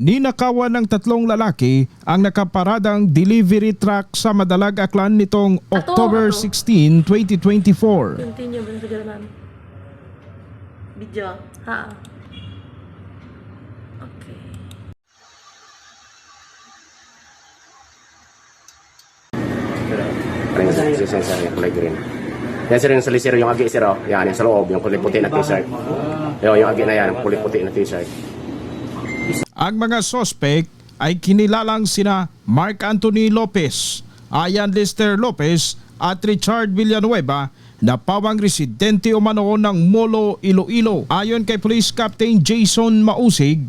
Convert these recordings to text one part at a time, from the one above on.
Ninakawan ng tatlong lalaki ang nakaparadang delivery truck sa Madalag Aklan nitong October ato. 16, 2024. Continue sa galaman? Video. Ha. Okay. Parang sa sa sa yung kulay green. Yan sir yung salisiro yung agi sir oh. Yan yung sa loob yung kulay puti na t-shirt. Yo, yung agi na yan, yung kulay puti na t-shirt. Ang mga sospek ay kinilalang sina Mark Anthony Lopez, Ayan Lester Lopez at Richard Villanueva na pawang residente umano ng Molo, Iloilo. Ayon kay Police Captain Jason Mausig,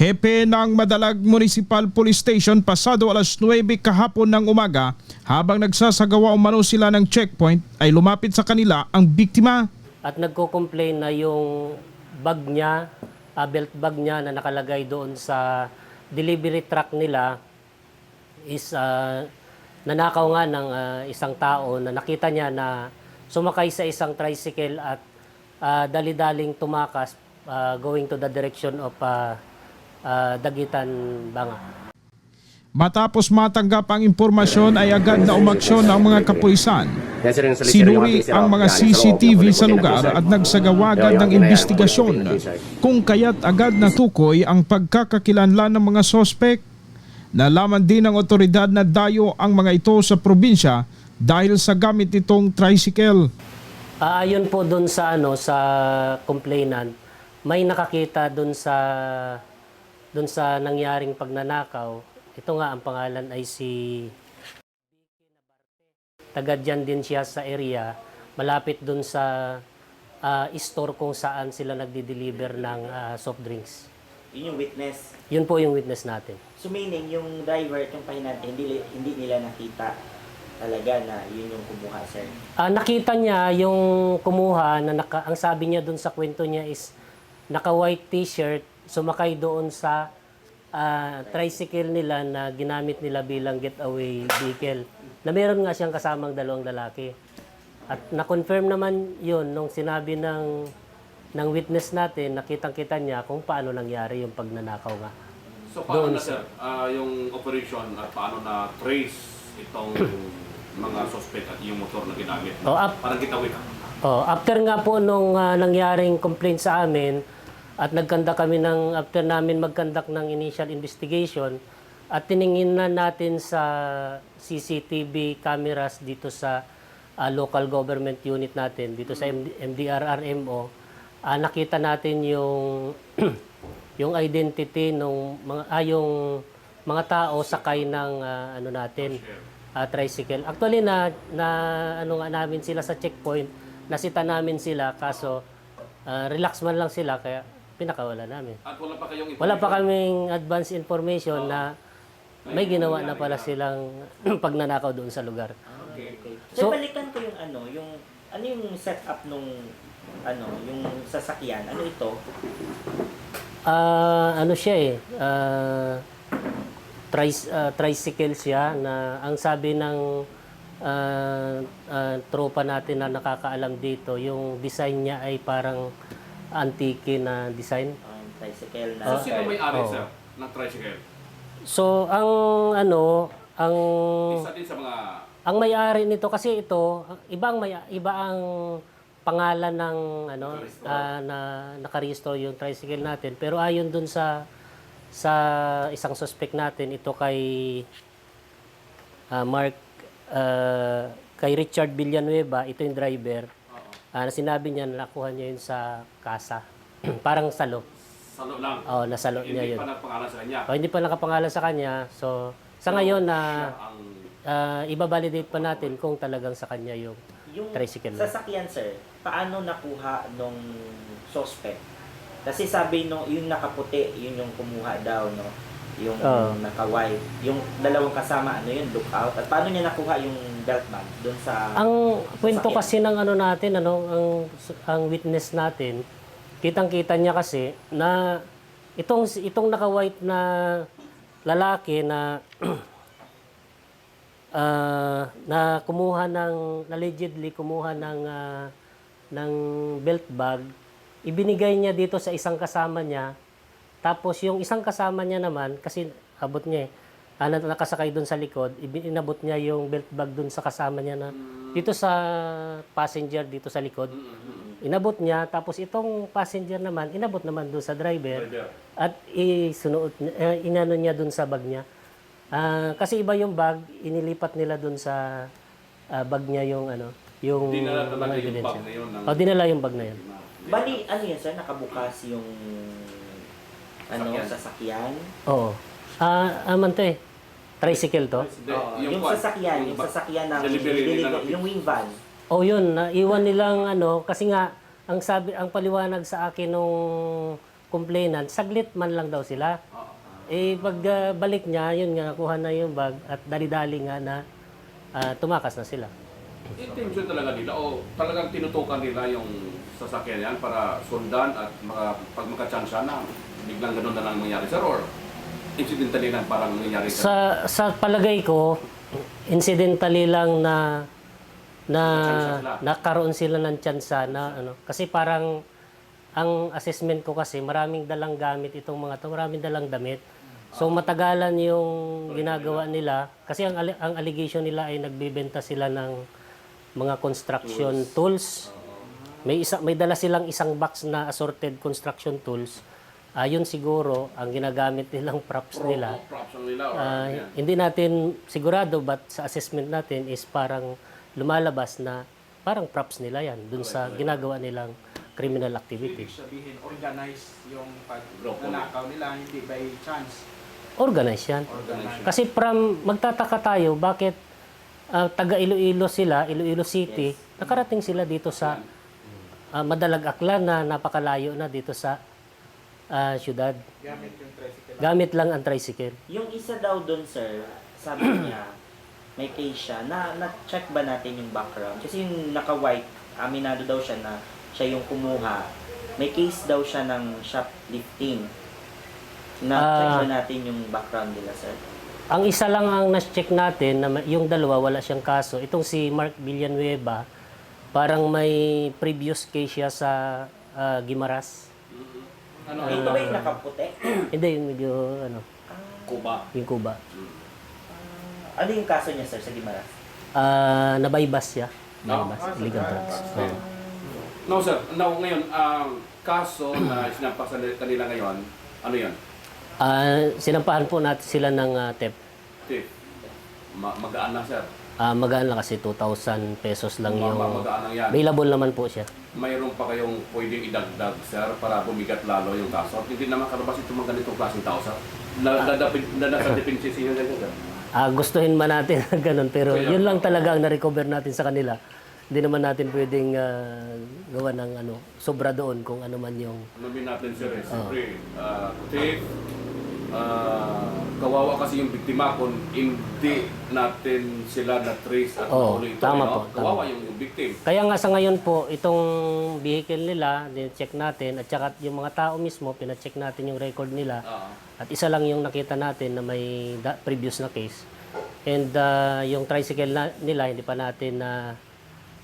Hepe ng Madalag Municipal Police Station pasado alas 9 kahapon ng umaga habang nagsasagawa umano sila ng checkpoint ay lumapit sa kanila ang biktima. at nagko-complain na yung bag niya, ah, belt bag niya na nakalagay doon sa delivery truck nila is ah, nanakaw nga ng ah, isang tao na nakita niya na sumakay sa isang tricycle at ah, dali-daling tumakas ah, going to the direction of ah, ah, Dagitan Banga. Matapos matanggap ang impormasyon ay agad na umaksyon ang mga kapulisan. Sinuri ang mga CCTV sa lugar at nagsagawa agad Yo, yung ng investigasyon kung kaya't agad natukoy ang pagkakakilanlan ng mga sospek. Nalaman din ng otoridad na dayo ang mga ito sa probinsya dahil sa gamit itong tricycle. Ah, ayon po doon sa ano sa complainant, may nakakita doon sa doon sa nangyaring pagnanakaw. Ito nga ang pangalan ay si taga dyan din siya sa area, malapit doon sa ah, store kung saan sila nagdi-deliver ng ah, soft drinks. Yun yung witness. Yun po yung witness natin. So meaning, yung driver yung pahinante, hindi, hindi nila nakita talaga na yun yung kumuha, sir. Ah, nakita niya yung kumuha na naka, ang sabi niya doon sa kwento niya is naka white t-shirt sumakay doon sa ah, tricycle nila na ginamit nila bilang getaway vehicle. Na meron nga siyang kasamang dalawang lalaki. At na-confirm naman yun nung sinabi ng ng witness natin, nakitang-kita niya kung paano nangyari yung pagnanakaw nga. So paano Doon na sir, ah, yung operation at paano na trace itong mga suspect at yung motor na ginamit? Oh, up, Parang gitawin. Oh, after nga po nung ah, nangyaring complaint sa amin at nagkanda kami ng after namin magkandak ng initial investigation at tiningin na natin sa CCTV cameras dito sa ah, local government unit natin dito sa MD, MDRRMO ah, nakita natin yung yung identity ng mga ah, yung mga tao sakay ng ah, ano natin ah, tricycle. Actually na na ano nga namin sila sa checkpoint, nasita namin sila kaso ah, relax man lang sila kaya pinakawala namin. At wala pa kayong Wala pa kaming advance information na may ginawa na pala silang pagnanakaw doon sa lugar. Okay. So- So, balikan ko yung ano, yung, ano yung setup nung, ano, yung sasakyan. Ano ito? Ah, ano siya eh, ah, tris- ah, tricycle siya na ang sabi ng ah, ah, tropa natin na nakakaalam dito, yung design niya ay parang antique na design. Um, tricycle na. So sino may-ari Oo. sir ng tricycle? So, ang ano, ang Isa din sa mga ang may-ari nito kasi ito, ibang may iba ang pangalan ng ano ah, na nakarehistro yung tricycle natin. Pero ayon dun sa sa isang suspect natin, ito kay ah, Mark ah, kay Richard Villanueva, ito yung driver. Ah, na sinabi niya na nakuha niya yun sa kasa. Parang salo. salo lang. Oh, nasalo niya Hindi yun. pa nagpangalan sa kanya. Oh, hindi pa nakapangalan sa kanya. So, sa ngayon na Ang uh, iba-validate pa natin kung talagang sa kanya yung Yung tricycle na. sasakyan, sir, paano nakuha nung suspect? Kasi sabi no, yung nakaputi, yun yung kumuha daw, no? Yung Oo. naka-white. Yung dalawang kasama, ano yun, lookout. At paano niya nakuha yung belt bag doon sa... Ang kwento kasi ng ano natin, ano, ang ang witness natin, kitang-kita niya kasi na itong itong naka-white na lalaki na ah, na kumuha ng allegedly kumuha ng ah, ng belt bag, ibinigay niya dito sa isang kasama niya. Tapos yung isang kasama niya naman, kasi abot niya eh, ah, na- nakasakay doon sa likod, inabot niya yung belt bag doon sa kasama niya na dito sa passenger dito sa likod. Inabot niya, tapos itong passenger naman, inabot naman doon sa driver. At isunuot, eh, inano niya doon sa bag niya. Ah, kasi iba yung bag, inilipat nila doon sa ah, bag niya yung ano, yung Dinala talaga mga yung ebidensya. bag na yun ng- Oh, dinala yung bag na yun. Bali, ano yun sir? Nakabukas yung ano, Sasakyan. sasakyan. Oo. Ah, aman to eh. Tricycle to. Hindi, Oo, yung, kwan, sasakyan, yung, ba- sasakyan ng delivery nila delivery- ng- yung wing van. Oh, yun, naiwan nilang ano kasi nga ang sabi ang paliwanag sa akin nung complainant, saglit man lang daw sila. Eh pag ah, balik niya, yun nga nakuha na yung bag at dali-dali nga na ah, tumakas na sila. Intention talaga nila o talagang tinutukan nila yung sasakyan yan para sundan at maka, pag makachance na biglang ganun na lang mangyari sir or incidentally lang parang nangyari. Sa sa palagay ko, incidentally lang na na sila. nakaroon sila ng tsansa na ano kasi parang ang assessment ko kasi maraming dalang gamit itong mga to, maraming dalang damit. So matagalan yung ginagawa nila kasi ang ang allegation nila ay nagbebenta sila ng mga construction tools. May isa may dala silang isang box na assorted construction tools. Ayun siguro ang ginagamit nilang props nila. Props ang nila or Ah, yan. hindi natin sigurado but sa assessment natin is parang lumalabas na parang props nila yan dun sa ginagawa nilang criminal activity. Ibig sabihin, organized yung pagnanakaw nila, hindi by chance. Organized yan. Organized. Kasi from magtataka tayo bakit ah, taga Iloilo sila, Iloilo City, nakarating sila dito sa ah, Madalag Aklan na napakalayo na dito sa ah, syudad. Gamit yung tricycle. Gamit lang ang tricycle. Yung isa daw doon, sir, sabi niya, may case siya. Na, na-check ba natin yung background? Kasi yung naka-white, aminado daw siya na siya yung kumuha. May case daw siya ng shoplifting. Na-check Ah. ba natin yung background nila, sir? Ang isa lang ang nas-check natin, na yung dalawa wala siyang kaso. Itong si Mark Villanueva, parang may previous case siya sa ah, Gimaras. Ano, Ito ba yung nakaputi? Hindi, yung medyo, ano, Kuba. yung Cuba. Ano yung kaso niya, sir, sa Gimaras? Ah, nabaybas siya. No. Nabaybas, illegal drugs. Oo. No sir, now ngayon, ang kaso na sinampas sa kanila ngayon, ano yan? Ah, sinampahan po natin sila ng ah, TEP. Tip. Ma magaan na sir. Ah, magaan lang kasi 2,000 pesos lang yung... ma- magaan lang yan. Available naman po siya. Mayroon pa kayong pwedeng idagdag sir para bumigat lalo yung kaso. At hindi naman karabas ito mga ganitong klaseng tao sir. Na, nadapin, na nasa dependency siya ganyan sir. Ah, gustuhin man natin na ganun, pero Kaya- yun lang talaga ang na-recover natin sa kanila. Hindi naman natin pwedeng ah, gawa ng ano, sobra doon kung ano man yung... Ano natin sir eh, siyempre, ah, thief, ah, kawawa kasi yung biktima kung hindi natin sila na-trace at mahuli ito. tama no? po, tama. Kawawa yung, yung victim. Kaya nga sa ngayon po, itong vehicle nila, check natin, at saka yung mga tao mismo, pina-check natin yung record nila. Ah. At isa lang yung nakita natin na may da- previous na case. And ah, yung tricycle na, nila, hindi pa natin na uh,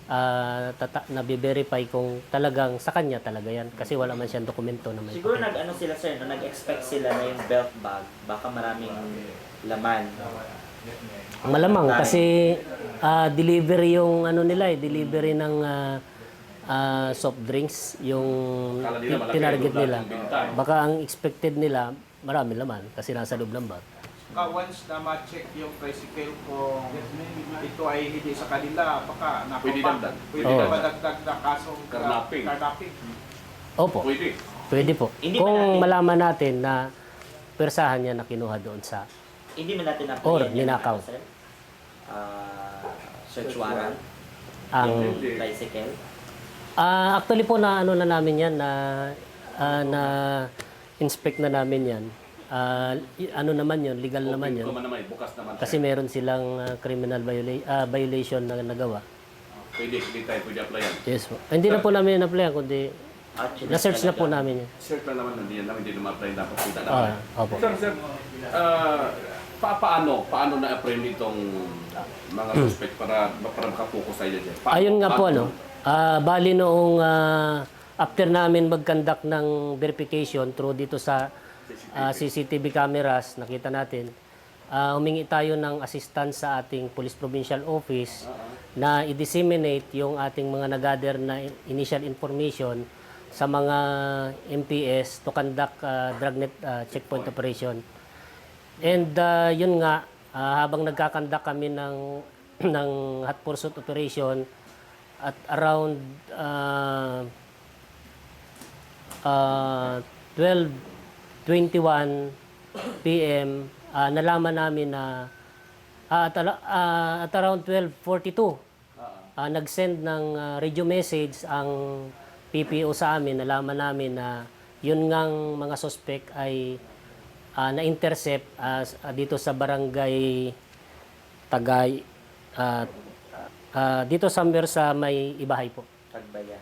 tata- na-verify kung talagang sa kanya talaga yan. Kasi wala man siyang dokumento na may Siguro nag-ano sila, sir, no? nag-expect sila na yung belt bag, baka maraming laman. Malamang kasi ah, delivery yung ano nila eh, delivery ng ah, ah, soft drinks yung Akala nila malaki tinarget nila. Baka ang expected nila marami laman kasi nasa loob ng bag. Ka once na ma-check yung tricycle kung ito ay hindi sa kanila, baka nakaw Pwede pa. dagdag. Pwede Oo. na ba dagdag na kasong Karnaping. karnaping? Opo, Pwede. pwede po. Hindi ba Kung natin- malaman natin na persahan niya na kinuha doon sa Hindi man natin Or na-applyan yung ninakaw. ano, sir? Ah, search warrant, ang Hindi. tricycle. Ah, actually po na ano na namin 'yan na ah, na inspect na namin 'yan. Ah, y- ano naman 'yon, legal naman 'yon. Kung naman, bukas naman. Kasi meron silang ah, criminal viola- ah, violation na nagawa. Pwede, hindi tayo pwede applyan. Yes po. Hindi na po namin na-apply kundi Actually, na-search na po namin yan. Search lang naman, hindi yan naman, hindi naman apply dapat kita Ah, naman. opo. Sir, sir, ah, pa paano, paano na-apprehend itong mga suspect para, para makapokus tayo dyan? Paano- Ayun nga po paano? ano. Ah, bali noong ah, after namin mag-conduct ng verification through dito sa ah, CCTV cameras, nakita natin, ah, humingi tayo ng assistance sa ating Police Provincial Office na i-disseminate yung ating mga nag-gather na in- initial information sa mga MPS to conduct ah, dragnet ah, checkpoint operation. And ah, yun nga, ah, habang nagkakandak kami ng, ng hot pursuit operation at around uh, uh, 12.21 p.m. ah, nalaman namin na ah, at, ah, at around 12.42 ah, nag-send ng ah, radio message ang PPO sa amin. Nalaman namin na yun ngang mga suspect ay ah, na-intercept ah, dito sa barangay Tagay ah, ah, dito somewhere sa may Ibahay po. Tagbaya.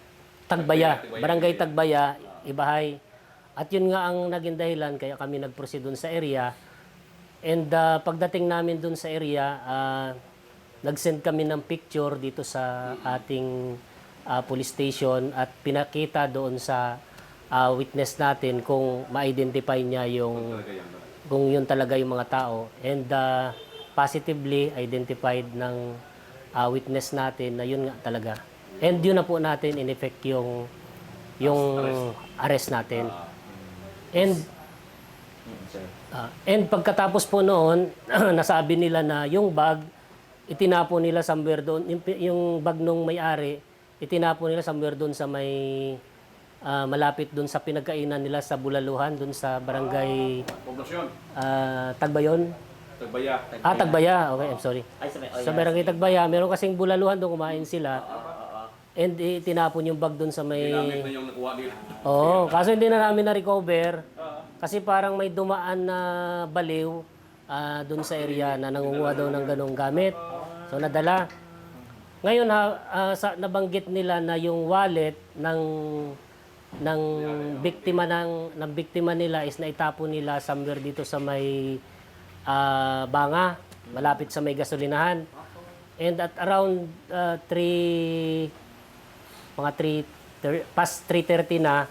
Tagbaya, Barangay Tagbaya, Ibahay. At yun nga ang naging dahilan kaya kami nag-proceed dun sa area. And uh, pagdating namin dun sa area, uh, nag-send kami ng picture dito sa ating uh, police station at pinakita doon sa uh, witness natin kung ma-identify niya yung kung yun talaga yung mga tao. And uh, positively identified ng uh, witness natin na yun nga talaga. And yun na po natin in effect yung yung arrest natin. And ah, and pagkatapos po noon, nasabi nila na yung bag itinapon nila somewhere doon yung, yung bag nung may-ari itinapon nila somewhere doon sa may ah, malapit doon sa pinagkainan nila sa Bulaluhan doon sa barangay Poblasyon, ah, Tagbayon. Tagbaya. Ah, Tagbaya. Okay, I'm sorry. Ay, sa may, oh, Sa barangay Tagbaya, meron kasing Bulaluhan doon kumain sila. And itinapon yung bag doon sa may Ginamit na yung nakuha nila. Oo, kaso hindi na namin na-recover. Kasi parang may dumaan na baliw ah, doon sa area na nangunguha daw ng ganong gamit. So nadala. Ngayon ha, ah, sa, nabanggit nila na yung wallet ng ng biktima ng ng biktima nila is naitapon nila somewhere dito sa may ah, Banga, malapit sa may gasolinahan. And at around ah, 3 mga 3 past 3:30 na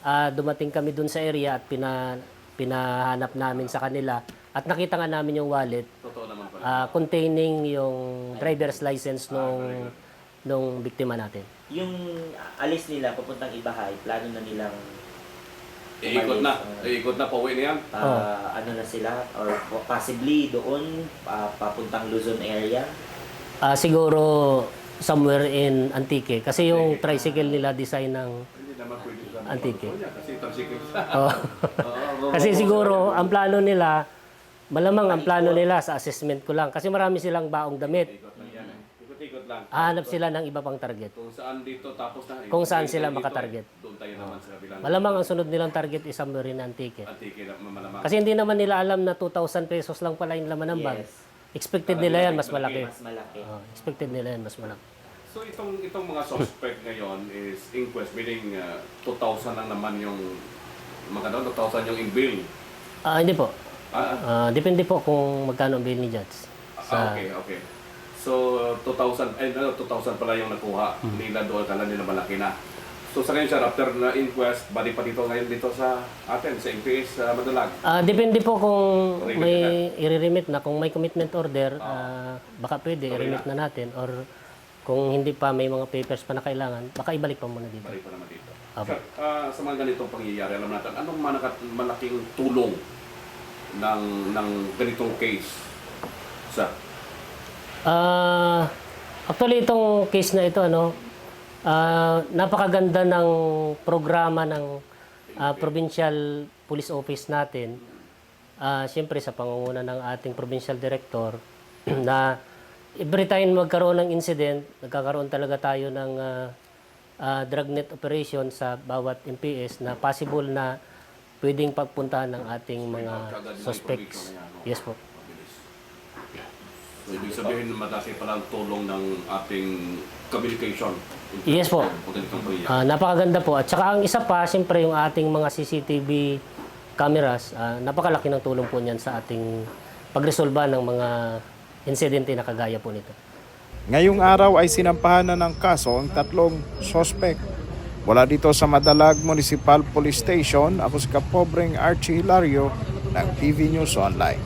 ah, dumating kami dun sa area at pina pinahanap namin sa kanila at nakita nga namin yung wallet Totoo naman pala. ah, containing yung driver's license nung nung biktima natin. Yung alis nila papuntang Ibahay, plano na nilang Iikot na. umalis, Iikot na, pauwi na yan. ah, ano na sila or possibly doon ah, papuntang Luzon area. Ah, siguro somewhere in Antique kasi yung tricycle nila design ng Antique. Kasi tricycle. Oh. kasi siguro ang plano nila malamang ang plano nila sa assessment ko lang kasi marami silang baong damit. Ikot-ikot lang. Hahanap sila ng iba pang target. Kung saan dito tapos na. Kung saan sila makatarget. eh. Doon tayo naman sa kabilang. Malamang ang sunod nilang target is somewhere in Antique. Antique malamang. Kasi hindi naman nila alam na 2,000 pesos lang pala yung laman ng bag. Yes. Expected nila yan mas malaki. Mas malaki. Oh, expected nila yan mas malaki. So itong itong mga suspect ngayon is inquest meaning uh, 2,000 lang naman yung mga ano, 2,000 yung in bill. Ah, hindi po. Ah, Ah, depende po kung magkano ang bill ni Judge. ah, okay, okay. So uh, 2,000 eh ano, 2,000 pala yung nakuha Hmm. nila doon kala nila malaki na. So sa ngayon sir, after na inquest, balik pa dito ngayon dito sa atin, sa MPS sa Madalag. Ah, depende po kung may i-remit na. Kung may commitment order, ah, baka pwede i-remit na natin. Or kung hindi pa, may mga papers pa na kailangan, baka ibalik pa muna dito. Balik pa naman dito. Apo. Sir, ah, sa mga ganitong pangyayari, alam natin, anong manakat, malaking tulong ng ng ganitong case? Sir, Ah, actually itong case na ito ano, ah, napakaganda ng programa ng ah, Provincial Police Office natin. Ah, Siyempre sa pangunguna ng ating Provincial Director na every time magkaroon ng incident, nagkakaroon talaga tayo ng ah, ah, dragnet operation sa bawat MPS na possible na pwedeng pagpuntahan ng ating mga suspects. Yes po. So, ibig sabihin, malaki pala ang tulong ng ating communication. Yes po. Ah, napakaganda po. At saka ang isa pa, siyempre yung ating mga CCTV cameras, ah, napakalaki ng tulong po niyan sa ating pagresolba ng mga insidente na kagaya po nito. Ngayong araw ay sinampahan na ng kaso ang tatlong sospek Wala dito sa Madalag Municipal Police Station, ako si Kapobreng Archie Hilario ng TV News Online.